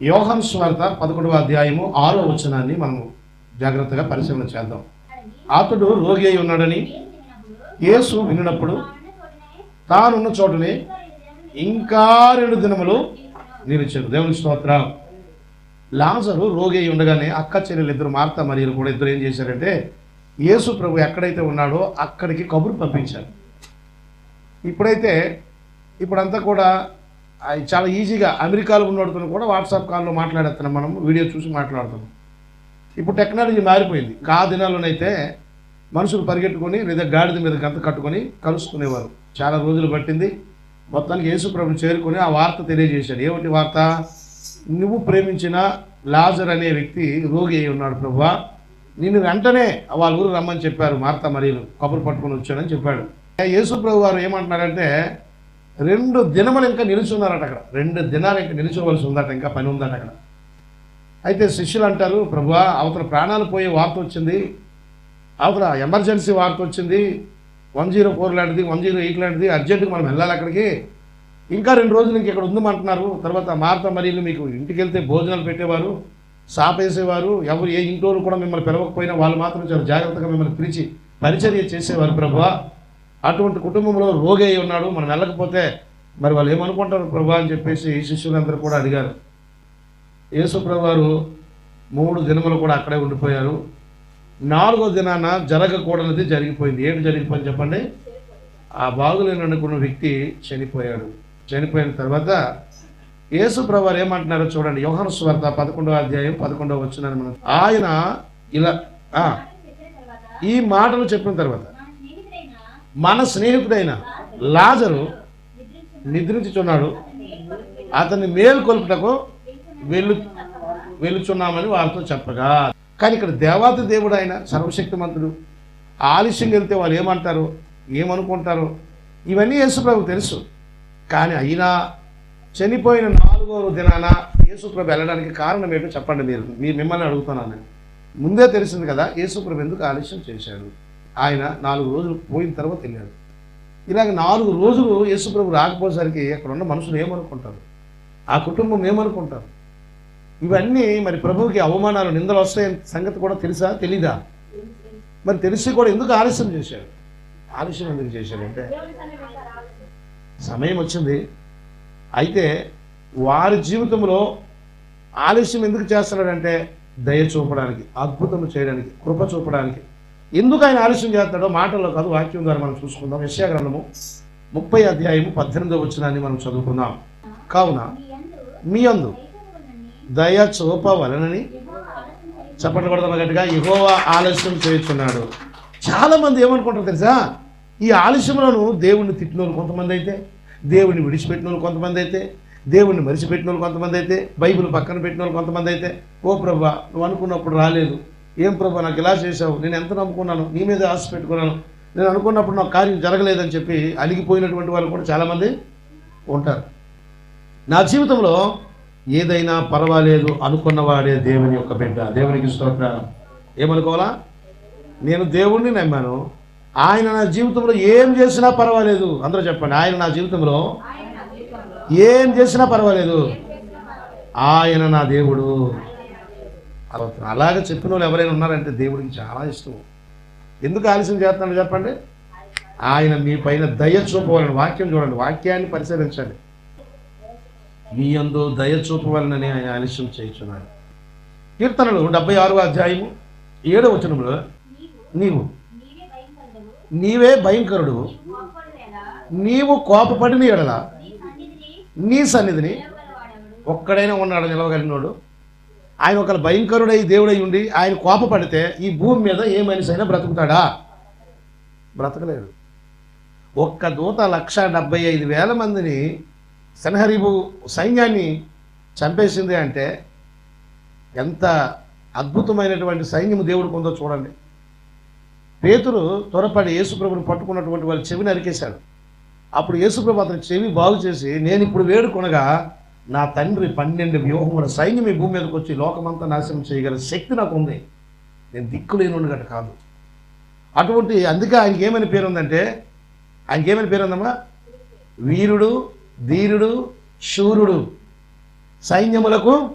యోహన్ స్వార్త పదకొండవ అధ్యాయము ఆరో వచనాన్ని మనం జాగ్రత్తగా పరిశీలన చేద్దాం. అతడు రోగి అయి ఉన్నాడని యేసు వినినప్పుడు తానున్న చోటనే ఇంకా రెండు దినములు నిలిచారు దేవుని స్తోత్రం. లాజరు రోగి అయి ఉండగానే అక్క చెల్లెలు ఇద్దరు మార్త మరియు కూడా ఇద్దరు ఏం చేశారంటే యేసు ప్రభు ఎక్కడైతే ఉన్నాడో అక్కడికి కబురు పంపించారు. ఇప్పుడైతే ఇప్పుడంతా కూడా అది చాలా ఈజీగా అమెరికాలో ఉన్నవాడితో కూడా వాట్సాప్ కాల్లో మాట్లాడేస్తున్నాం మనం వీడియో చూసి మాట్లాడుతున్నాం ఇప్పుడు టెక్నాలజీ మారిపోయింది. ఆ దినాల్లోనైతే మనుషులు పరిగెట్టుకొని లేదా గాడిద మీద గంత కట్టుకొని కలుసుకునేవారు. చాలా రోజులు పట్టింది. మొత్తానికి యేసుప్రభు చేరుకొని ఆ వార్త తెలియజేశాడు. ఏమిటి వార్త? నువ్వు ప్రేమించిన లాజర్ అనే వ్యక్తి రోగి అయి ఉన్నాడు ప్రభువా. నిన్ను వెంటనే వాళ్ళ ఊరు రమ్మని చెప్పారు మార్తా మరియు కబురు పట్టుకొని వచ్చానని చెప్పాడు. యేసుప్రభు వారు ఏమంటున్నారంటే రెండు దినములు ఇంకా నిలుచున్నారట అక్కడ. రెండు దినాలు ఇంకా నిలుచోవలసి ఉందట ఇంకా పని ఉందట అక్కడ. అయితే శిష్యులు అంటారు ప్రభువా అవతల ప్రాణాలు పోయే వార్త వచ్చింది అవతల ఎమర్జెన్సీ వార్త వచ్చింది వన్ జీరో ఫోర్ లాంటిది వన్ జీరో ఎయిట్ లాంటిది అర్జెంటుగా మనం వెళ్ళాలి అక్కడికి. ఇంకా రెండు రోజులు ఇంక ఇక్కడ ఉందమంటున్నారు. తర్వాత మార్త మరియు మీకు ఇంటికి వెళ్తే భోజనాలు పెట్టేవారు సాపేసేవారు ఎవరు ఏ ఇంట్లో కూడా మిమ్మల్ని పిలవకపోయినా వాళ్ళు మాత్రం చాలా జాగ్రత్తగా మిమ్మల్ని పిలిచి పరిచర్య చేసేవారు ప్రభువా. అటువంటి కుటుంబంలో రోగి అయి ఉన్నాడు. మనం వెళ్ళకపోతే మరి వాళ్ళు ఏమనుకుంటారు? ప్రభా అని చెప్పేసి శిష్యులందరూ కూడా అడిగారు. యేసు ప్రభువారు మూడు దినములు కూడా అక్కడే ఉండిపోయారు. నాలుగో దినాన జరగకూడనిది జరిగిపోయింది. ఏమి జరిగిపోయింది చెప్పండి? ఆ బాగులేని అనుకున్న వ్యక్తి చనిపోయాడు. చనిపోయిన తర్వాత యేసు ప్రభువారు ఏమంటున్నారో చూడండి. యోహన స్వార్త పదకొండవ అధ్యాయం పదకొండవ వచ్చినారు మనం ఆయన ఇలా ఈ మాటలు చెప్పిన తర్వాత మన స్నేహితుడైన లాజరు నిద్రించుచున్నాడు. అతన్ని మేలుకొల్పుటకు వెళ్ళు వెళ్ళుచున్నామని వారితో చెప్పగా. కానీ ఇక్కడ దేవాతి దేవుడు ఆయన సర్వశక్తిమంతుడు ఆలస్యం వెళ్తే వాళ్ళు ఏమంటారు? ఏమనుకుంటారు? ఇవన్నీ యేసుప్రభు తెలుసు. కానీ అయినా చనిపోయిన నాలుగో దినాన యేసుప్రభు వెళ్ళడానికి కారణం ఏంటో చెప్పండి మీరు. మీ మిమ్మల్ని అడుగుతున్నాను. ముందే తెలిసింది కదా యేసుప్రభు ఎందుకు ఆలస్యం చేశాడు? ఆయన నాలుగు రోజులు పోయిన తర్వాత వెళ్ళాడు. ఇలాగ నాలుగు రోజులు యేసుప్రభు రాకపోయేసరికి అక్కడ ఉన్న మనుషులు ఏమనుకుంటారు? ఆ కుటుంబం ఏమనుకుంటారు? ఇవన్నీ మరి ప్రభువుకి అవమానాలు నిందలు వస్తాయని సంగతి కూడా తెలుసా? తెలీదా? మరి తెలిసి కూడా ఎందుకు ఆలస్యం చేశాడు ఆలస్యం ఎందుకు చేశాడంటే సమయం వచ్చింది. అయితే వారి జీవితంలో ఆలస్యం ఎందుకు చేస్తున్నాడంటే దయ చూపడానికి అద్భుతం చేయడానికి కృప చూపడానికి ఎందుకు ఆయన ఆలస్యం చేస్తాడో మాటల్లో కాదు వాక్యం ద్వారా మనం చూసుకుందాం. యశ్యా గ్రంథము ముప్పై అధ్యాయము పద్దెనిమిదో వచ్చినాన్ని మనం చదువుకుందాం. కావున మీ అందు దయ చూపవలనని చెప్పండి కొడతాం గట్టిగా ఎగోవా ఆలస్యం చేస్తున్నాడు చాలామంది ఏమనుకుంటారు తెలుసా? ఈ ఆలస్యంలోను దేవుణ్ణి తిట్టిన వాళ్ళు కొంతమంది అయితే దేవుణ్ణి విడిచిపెట్టిన వాళ్ళు కొంతమంది అయితే దేవుణ్ణి మరిచిపెట్టిన వాళ్ళు కొంతమంది అయితే బైబిల్ పక్కన పెట్టిన వాళ్ళు కొంతమంది అయితే ఓ ప్రభా నువ్వు అనుకున్నప్పుడు రాలేదు. ఏం ప్రభా నాకు ఇలా చేసావు నేను ఎంత నమ్ముకున్నాను? నీ మీద ఆశ పెట్టుకున్నాను. నేను అనుకున్నప్పుడు నాకు కార్యం జరగలేదని చెప్పి అలిగిపోయినటువంటి వాళ్ళు కూడా చాలామంది ఉంటారు. నా జీవితంలో ఏదైనా పర్వాలేదు అనుకున్నవాడే దేవుని యొక్క బిడ్డ దేవునికి స్తోత్ర ఏమనుకోవాలా? నేను దేవుణ్ణి నమ్మాను. ఆయన నా జీవితంలో ఏం చేసినా పర్వాలేదు. అందరూ చెప్పండి ఆయన నా జీవితంలో ఏం చేసినా పర్వాలేదు. ఆయన నా దేవుడు. అలాగ చెప్పిన వాళ్ళు ఎవరైనా ఉన్నారంటే దేవుడికి చాలా ఇష్టం ఎందుకు ఆలస్యం చేస్తున్నాడు చెప్పండి? ఆయన మీ పైన దయ చూపవాలని వాక్యం చూడండి వాక్యాన్ని పరిశీలించండి. మీ అందు దయ చూపవాలని ఆయన ఆలస్యం చేయించున్నాడు. కీర్తనలు డెబ్బై ఆరు అధ్యాయము ఏడవ వచనంలో నీవు నీవే భయంకరుడు నీవు కోపపడిన ఎడల నీ సన్నిధిని ఒక్కడైనా ఉన్నాడు నిలవగలిగినోడు? ఆయన ఒక భయంకరుడై దేవుడై ఉండి ఆయన కోపపడితే ఈ భూమి మీద ఏ మనిషి అయినా బ్రతుకుతాడా? బ్రతకలేడు. ఒక్క దూత లక్ష డెబ్బై ఐదు వేల మందిని సెనహరీబు సైన్యాన్ని చంపేసింది అంటే ఎంత అద్భుతమైనటువంటి సైన్యం దేవుడు పొందో చూడండి. పేతురు త్వరపడి యేసుప్రభుని పట్టుకున్నటువంటి వాళ్ళ చెవిని నరికేశాడు అప్పుడు యేసుప్రభు అతని చెవి బాగు చేసి నేను ఇప్పుడు వేడుకొనగా నా తండ్రి పన్నెండు వ్యూహముల సైన్యం ఈ భూమి మీదకి వచ్చి లోకమంతా నాశనం చేయగల శక్తి నాకు ఉంది నేను దిక్కులేను గట కాదు. అటువంటి అందుకే ఆయనకి ఏమని పేరు ఉందంటే ఆయనకి ఏమని పేరు ఉందమ్మా వీరుడు ధీరుడు శూరుడు. సైన్యములకు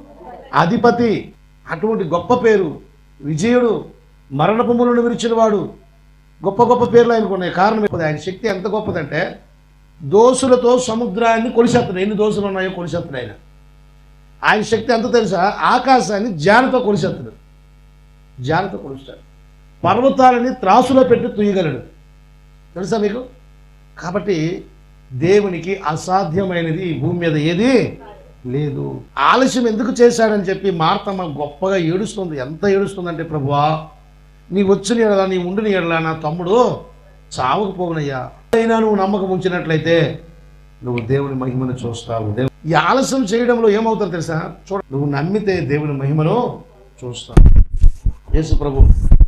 అధిపతి. అటువంటి గొప్ప పేరు. విజయుడు మరణపములను విరిచినవాడు. గొప్ప గొప్ప పేర్లు ఆయనకు ఉన్నాయి. కారణం ఆయన శక్తి ఎంత గొప్పదంటే దోసులతో సముద్రాన్ని కొలిసేస్తాడు ఎన్ని దోసులు ఉన్నాయో కొలిసేస్తాడు ఆయన. ఆయన శక్తి ఎంత తెలుసా? ఆకాశాన్ని జానతో కొలిసేస్తాడు జానతో కొలుస్తాడు. పర్వతాలని త్రాసులో పెట్టి తుయ్యగలడు. తెలుసా మీకు? కాబట్టి దేవునికి అసాధ్యమైనది ఈ భూమి మీద ఏది లేదు. ఆలస్యం ఎందుకు చేశాడని చెప్పి మార్తమ్మ గొప్పగా ఏడుస్తుంది. ఎంత ఏడుస్తుందంటే ప్రభువా నీ వచ్చిన ఎడలా నీ ఉండిన ఎడలా నా తమ్ముడు చావకు పోవునయ్యా అయినా నువ్వు నమ్మకం ఉంచినట్లయితే నువ్వు దేవుని మహిమను చూస్తావు. దేవు ఈ ఆలస్యం చేయడంలో ఏమవుతారు తెలుసా? చూడ నువ్వు నమ్మితే దేవుని మహిమను చూస్తావు. యేసు ప్రభు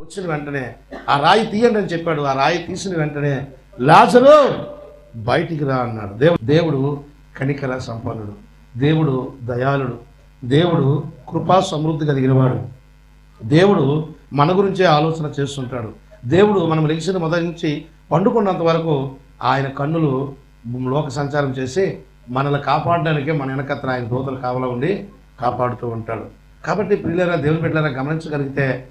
వచ్చిన వెంటనే ఆ రాయి తీయండి అని చెప్పాడు. ఆ రాయి తీసిన వెంటనే లాజరు బయటికి రా అన్నాడు. దేవుడు దేవుడు కనికర సంపన్నుడు. దేవుడు దయాళుడు. దేవుడు కృపా సమృద్ధి కలిగినవాడు. దేవుడు మన గురించే ఆలోచన చేస్తుంటాడు. దేవుడు మనం లెగిసిన మొదటి నుంచి పండుకున్నంత వరకు ఆయన కన్నులు లోక సంచారం చేసి మనల్ని కాపాడడానికే మన వెనకత్ర ఆయన దూతలు కావాలా ఉండి కాపాడుతూ ఉంటాడు. కాబట్టి ప్రియులరా దేవుని బిడ్డలారా గమనించగలిగితే